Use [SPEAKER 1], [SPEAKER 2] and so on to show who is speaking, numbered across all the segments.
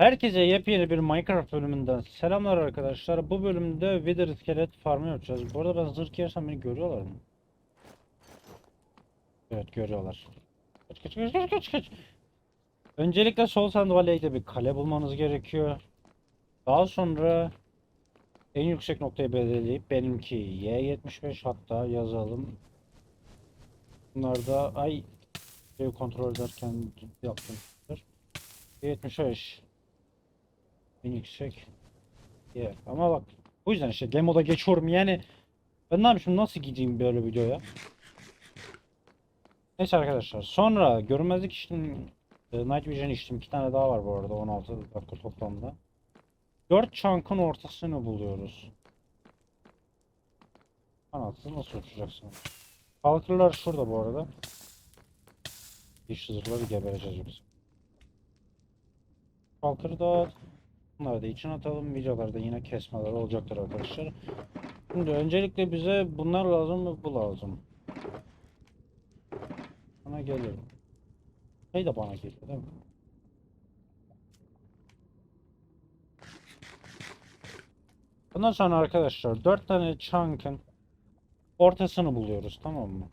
[SPEAKER 1] Herkese yepyeni bir Minecraft bölümünden selamlar arkadaşlar. Bu bölümde Wither iskelet farmı yapacağız. Bu arada ben zırh giyersem beni görüyorlar mı? Evet görüyorlar. Kaç kaç kaç kaç kaç kaç. Öncelikle sol sandalyede bir kale bulmanız gerekiyor. Daha sonra en yüksek noktayı belirleyip benimki Y75 hatta yazalım. Bunlar da ay kontrol ederken yaptım. Y75 en yüksek yer. Ama bak bu yüzden işte demoda geçiyorum. Yani ben ne yapayım nasıl gideyim böyle videoya? Neyse arkadaşlar sonra görünmezlik içtim. E, Night Vision içtim. İki tane daha var bu arada 16 dakika toplamda. 4 chunk'ın ortasını buluyoruz. Kanatsız nasıl uçacaksın? Kalkırlar şurada bu arada. Diş zırhları gebereceğiz yoksa Kalkır da Bunları da içine atalım. Videolarda yine kesmeler olacaktır arkadaşlar. Şimdi öncelikle bize bunlar lazım mı? Bu lazım. Bana gelir. Şey de bana geliyor değil mi? Bundan sonra arkadaşlar 4 tane chunk'ın ortasını buluyoruz tamam mı?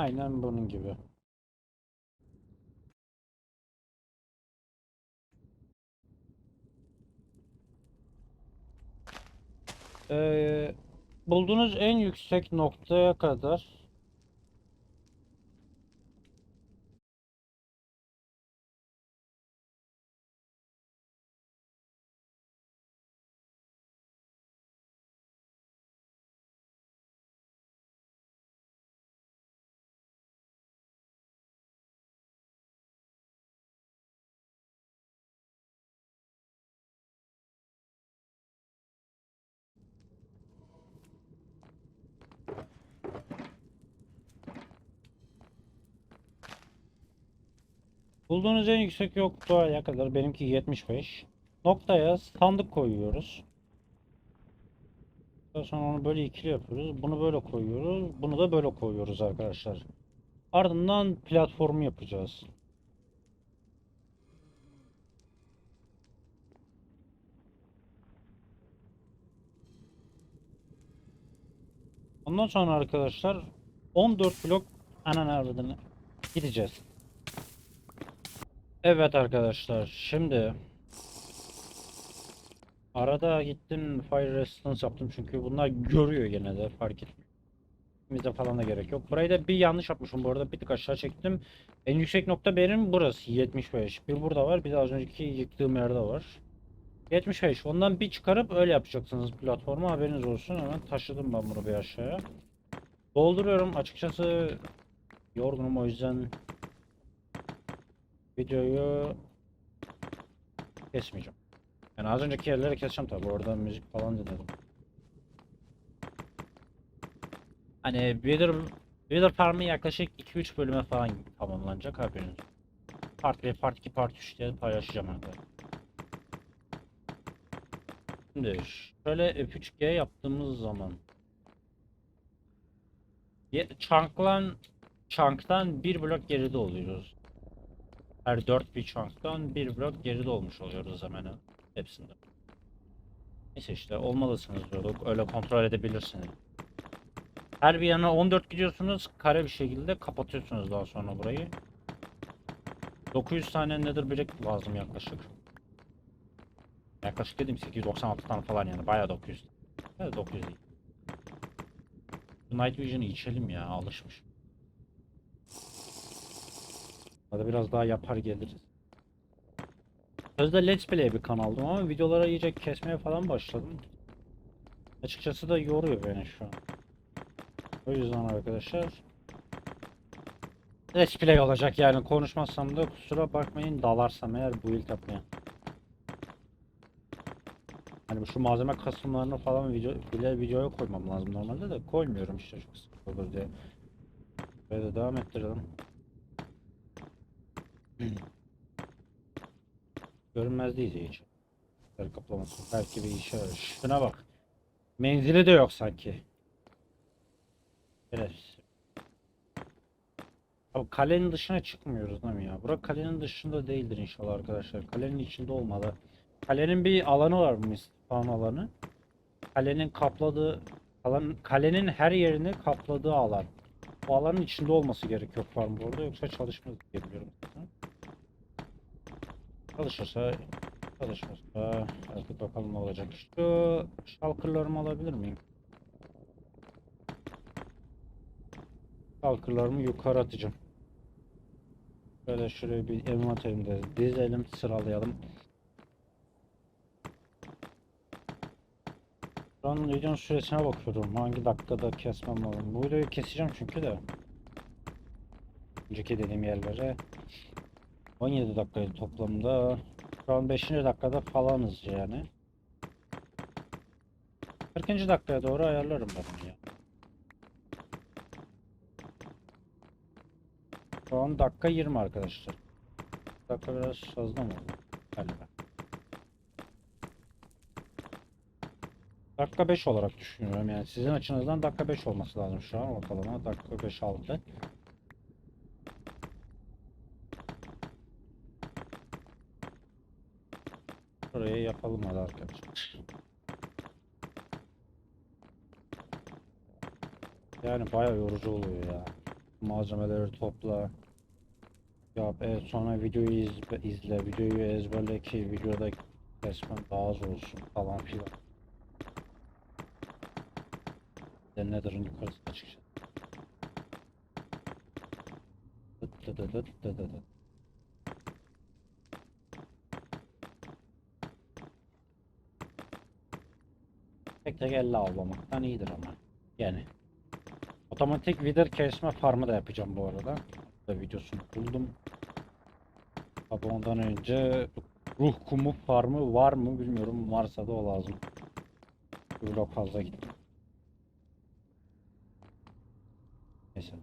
[SPEAKER 1] Aynen bunun gibi. Ee, bulduğunuz en yüksek noktaya kadar Bulduğunuz en yüksek noktaya kadar benimki 75. Noktaya sandık koyuyoruz. Daha sonra onu böyle ikili yapıyoruz. Bunu böyle koyuyoruz. Bunu da böyle koyuyoruz arkadaşlar. Ardından platformu yapacağız. Ondan sonra arkadaşlar 14 blok avradını gideceğiz. Evet arkadaşlar şimdi arada gittim fire resistance yaptım çünkü bunlar görüyor gene de fark etmemize falan da gerek yok. Burayı da bir yanlış yapmışım bu arada bir tık aşağı çektim. En yüksek nokta benim burası 75. Bir burada var bir de az önceki yıktığım yerde var. 75 ondan bir çıkarıp öyle yapacaksınız platformu haberiniz olsun hemen taşıdım ben bunu bir aşağıya. Dolduruyorum açıkçası yorgunum o yüzden videoyu kesmeyeceğim. Yani az önceki yerleri keseceğim tabi orada müzik falan dinledim. Hani Wither, Wither Farm'ı yaklaşık 2-3 bölüme falan tamamlanacak haberiniz. Part 1, Part 2, Part 3 diye paylaşacağım arkadaşlar. Şimdi şöyle F3G yaptığımız zaman Chunk'lan Chunk'tan bir blok geride oluyoruz. Her 4 bir chunk'tan bir blok geride olmuş oluyoruz hemen hepsinde. Neyse işte olmalısınız diyorduk. Öyle kontrol edebilirsiniz. Her bir yana 14 gidiyorsunuz. Kare bir şekilde kapatıyorsunuz daha sonra burayı. 900 tane nedir birek lazım yaklaşık. Yaklaşık dedim 896 tane falan yani bayağı 900. Evet 900 değil. Night Vision'ı içelim ya alışmış. Hadi biraz daha yapar geliriz. Sözde Let's Play bir kanaldım ama videolara iyice kesmeye falan başladım. Açıkçası da yoruyor beni şu an. O yüzden arkadaşlar Let's Play olacak yani konuşmazsam da kusura bakmayın dalarsam eğer bu ilk yapmaya. Hani şu malzeme kasımlarını falan video bile videoya koymam lazım normalde de koymuyorum işte çok sık olur diye. Böyle devam ettirelim. Görünmez değil hiç. Yer kaplaması. Belki bir işe yarar. Şuna bak. Menzili de yok sanki. Evet. Tabii kalenin dışına çıkmıyoruz değil mi ya? Burak kalenin dışında değildir inşallah arkadaşlar. Kalenin içinde olmalı. Kalenin bir alanı var mı? Spawn alanı. Kalenin kapladığı alan, kalenin her yerini kapladığı alan. Bu alanın içinde olması gerekiyor farm bu arada yoksa çalışmaz diye biliyorum. Çalışırsa çalışmazsa artık bakalım ne olacak. Şu şalkırlarımı alabilir miyim? Şalkırlarımı yukarı atacağım. Böyle şuraya bir envanterimde dizelim, sıralayalım. Şu an videonun süresine bakıyorum. Hangi dakikada kesmem lazım. Bu videoyu keseceğim çünkü de. Önceki dediğim yerlere. 17 dakikaydı toplamda. Şu an 5. dakikada falanız yani. 40. dakikaya doğru ayarlarım ben ya. Şu an dakika 20 arkadaşlar. Dakika biraz fazla mı? Galiba. Dakika 5 olarak düşünüyorum yani sizin açınızdan dakika 5 olması lazım şu an ortalama dakika 5 6 yapalım hadi arkadaşlar. Yani bayağı yorucu oluyor ya. Malzemeleri topla. Yap, evet sonra videoyu izle, izle, videoyu ezberle ki videoda resmen daha az olsun falan filan. de Nether'ın yukarısına çıkacağız. Dıt dıt dıt dıt dıt dıt. Tek tek elle avlamaktan iyidir ama. Yani. Otomatik wither kesme farmı da yapacağım bu arada. Da videosunu buldum. Tabi ondan önce ruh kumu farmı var mı bilmiyorum. Varsa da o lazım. Blok fazla gitti. Neyse.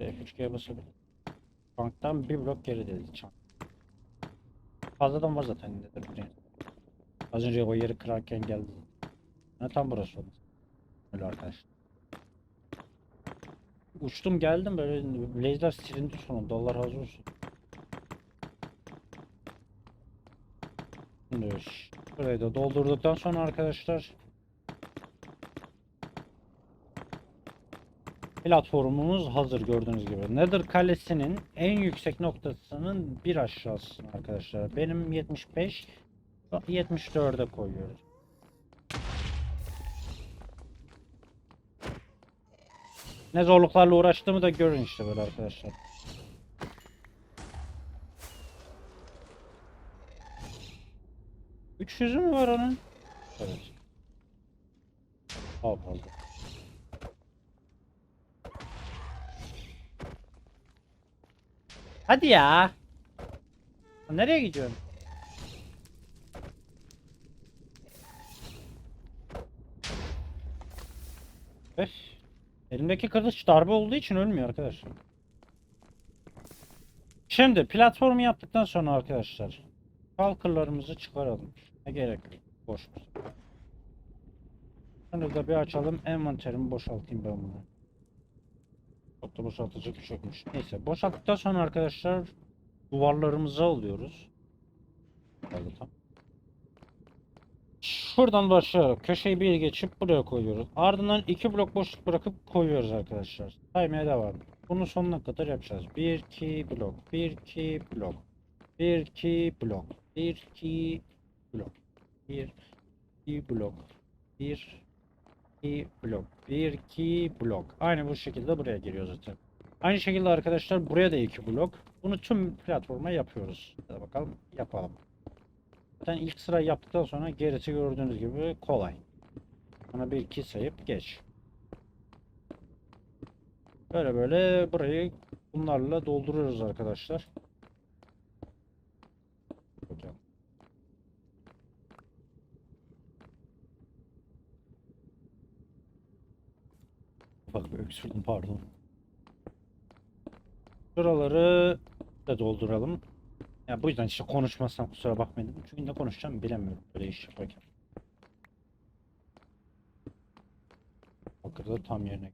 [SPEAKER 1] F3G'ye basabilirim. Banktan bir blok geri dedi çank. Fazladan var zaten biliyorsun. Az önce o yeri kırarken geldi. Ne tam burası oldu. Öyle arkadaşlar. Uçtum geldim böyle blaze'ler silindi sonunda Allah razı olsun. Şimdi burayı da doldurduktan sonra arkadaşlar platformumuz hazır gördüğünüz gibi. Nether kalesinin en yüksek noktasının bir aşağısı arkadaşlar. Benim 75 74'e koyuyoruz. Ne zorluklarla uğraştığımı da görün işte böyle arkadaşlar. Üç yüzü mü var onun? Evet. Daha fazla. Hadi ya. Nereye gidiyorsun? Öf. Elimdeki kılıç darbe olduğu için ölmüyor arkadaşlar. Şimdi platformu yaptıktan sonra arkadaşlar Kalkırlarımızı çıkaralım. Ne gerek. Boş. Şunu da bir açalım. Envanterimi boşaltayım ben bunu. Çok da boşaltacak bir şey yokmuş. Neyse boşalttıktan sonra arkadaşlar duvarlarımızı alıyoruz. Tam. Şuradan başlayarak köşeyi bir geçip buraya koyuyoruz. Ardından iki blok boşluk bırakıp koyuyoruz arkadaşlar. Saymaya devam. Bunu sonuna kadar yapacağız. 1 2 blok, 1 2 blok, 1 2 blok, 1 2 blok, 1 2 blok, 1 2 blok, 1 2 blok. Aynı bu şekilde buraya geliyor zaten. Aynı şekilde arkadaşlar buraya da 2 blok. Bunu tüm platforma yapıyoruz. Hadi bakalım yapalım. Zaten ilk sırayı yaptıktan sonra gerisi gördüğünüz gibi kolay. Bana bir iki sayıp geç. Böyle böyle burayı bunlarla dolduruyoruz arkadaşlar. Hocam. Bak öksürdüm pardon. Şuraları da dolduralım. Ya bu yüzden işte konuşmazsam kusura bakmayın. Çünkü ne konuşacağım bilemiyorum böyle iş yaparken. Bakırda tam yerine.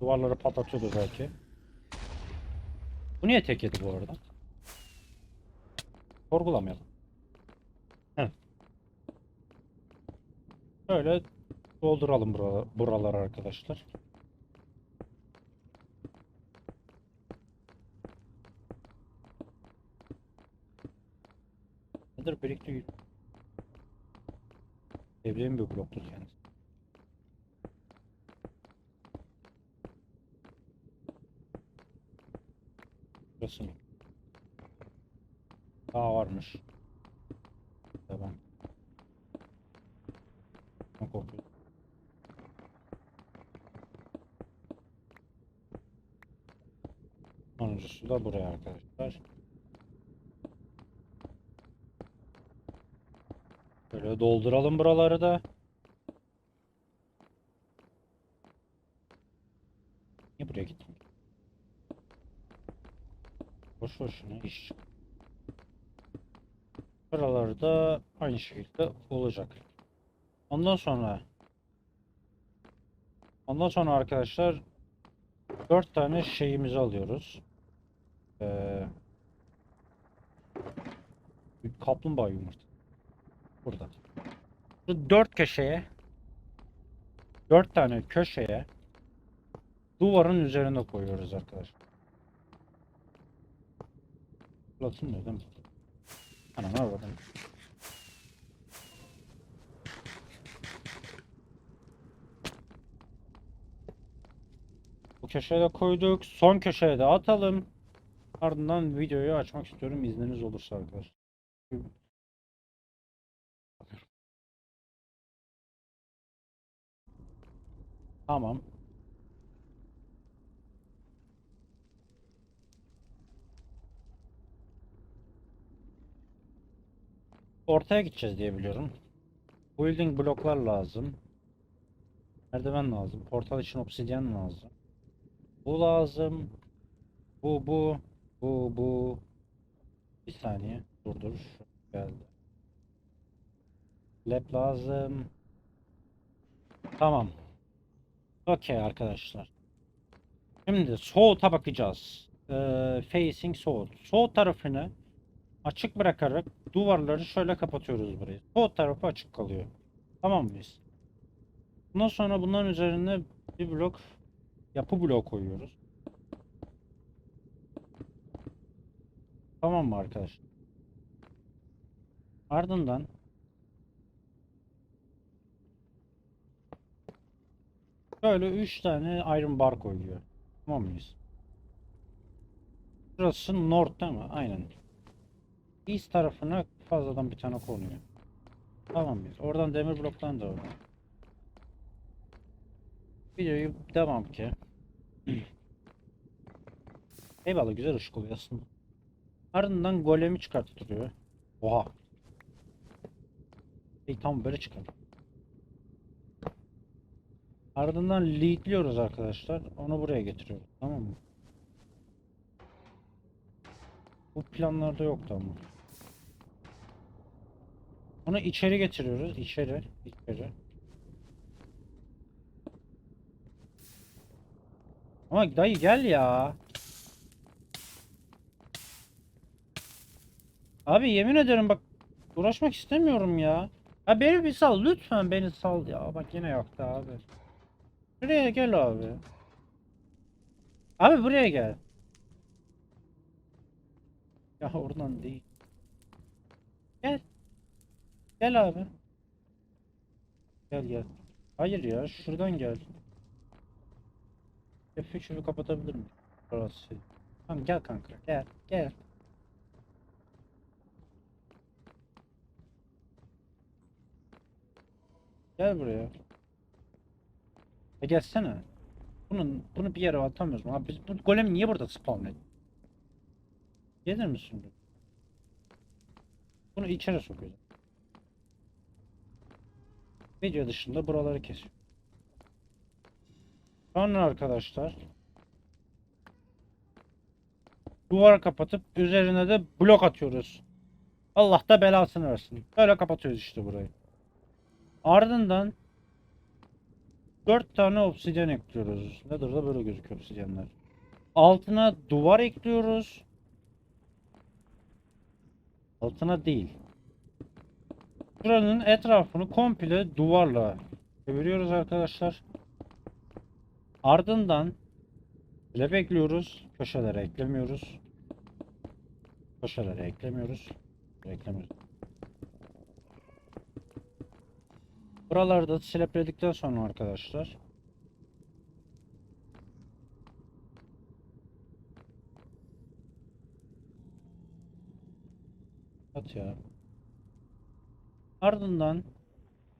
[SPEAKER 1] Duvarları patlatıyordu belki. Bu niye tek yedi bu arada? Sorgulamayalım. Heh. Böyle dolduralım buraları, buraları arkadaşlar. Nedir birikti? Sevdiğim bir bloktur yani. Burası mı? Daha varmış. Tamam. Ne kokuyor? Sonuncusu da buraya arkadaşlar. Böyle dolduralım buraları da. Niye buraya gittim? Boş boşuna iş. Buraları da aynı şekilde olacak. Ondan sonra Ondan sonra arkadaşlar 4 tane şeyimizi alıyoruz. Ee, kaplumbağa yumurta. Burada. Bu 4 köşeye 4 tane köşeye duvarın üzerine koyuyoruz arkadaşlar. Fırlatılmıyor değil mi? Anam avradım. Bu köşeye de koyduk. Son köşeye de atalım. Ardından videoyu açmak istiyorum izniniz olursa arkadaşlar. Tamam. Ortaya gideceğiz diye biliyorum. Building bloklar lazım. Merdiven lazım. Portal için obsidyen lazım. Bu lazım. Bu bu. Bu bu. Bir saniye. Dur dur. Geldi. Lab lazım. Tamam. Okey arkadaşlar. Şimdi soğuta bakacağız. Ee, facing soğut. Soğut tarafını açık bırakarak duvarları şöyle kapatıyoruz burayı. Soğut tarafı açık kalıyor. Tamam mıyız? Bundan sonra bunların üzerine bir blok yapı bloğu koyuyoruz. Tamam mı arkadaşlar? Ardından Böyle 3 tane iron bar koyuyor. Tamam mıyız? Burası north değil mi? Aynen. East tarafına fazladan bir tane konuyor. Tamam mıyız? Oradan demir bloktan da oradan. Videoyu devam ki. Eyvallah güzel ışık oluyor aslında. Ardından golemi çıkarttırıyor. Oha. İyi tamam böyle çıkar. Ardından leadliyoruz arkadaşlar. Onu buraya getiriyoruz. Tamam mı? Bu planlarda yoktu ama. Onu içeri getiriyoruz. İçeri. içeri. Ama dayı gel ya. Abi yemin ederim bak uğraşmak istemiyorum ya. Ha beni bir sal lütfen beni sal ya. Bak yine yaktı abi. Buraya gel abi. Abi buraya gel. Ya oradan değil. Gel. Gel abi. Gel gel. Hayır ya şuradan gel. F şunu kapatabilir miyim? Burası. Tamam gel kanka gel gel. Gel buraya. E gelsene. Bunun bunu bir yere atamıyoruz mu? Abi biz bu golemi niye burada spawn ettik? Gelir misin? Bunu içeri sokuyoruz. Video dışında buraları kesiyor. Sonra arkadaşlar duvar kapatıp üzerine de blok atıyoruz. Allah da belasını versin. Böyle kapatıyoruz işte burayı. Ardından 4 tane obsidyen ekliyoruz. Nedir da böyle gözüküyor obsidyenler. Altına duvar ekliyoruz. Altına değil. Buranın etrafını komple duvarla çeviriyoruz arkadaşlar. Ardından slab ekliyoruz. Köşelere eklemiyoruz. Köşelere eklemiyoruz. Eklemiyoruz. Buralarda slabledikten sonra arkadaşlar At ya. Ardından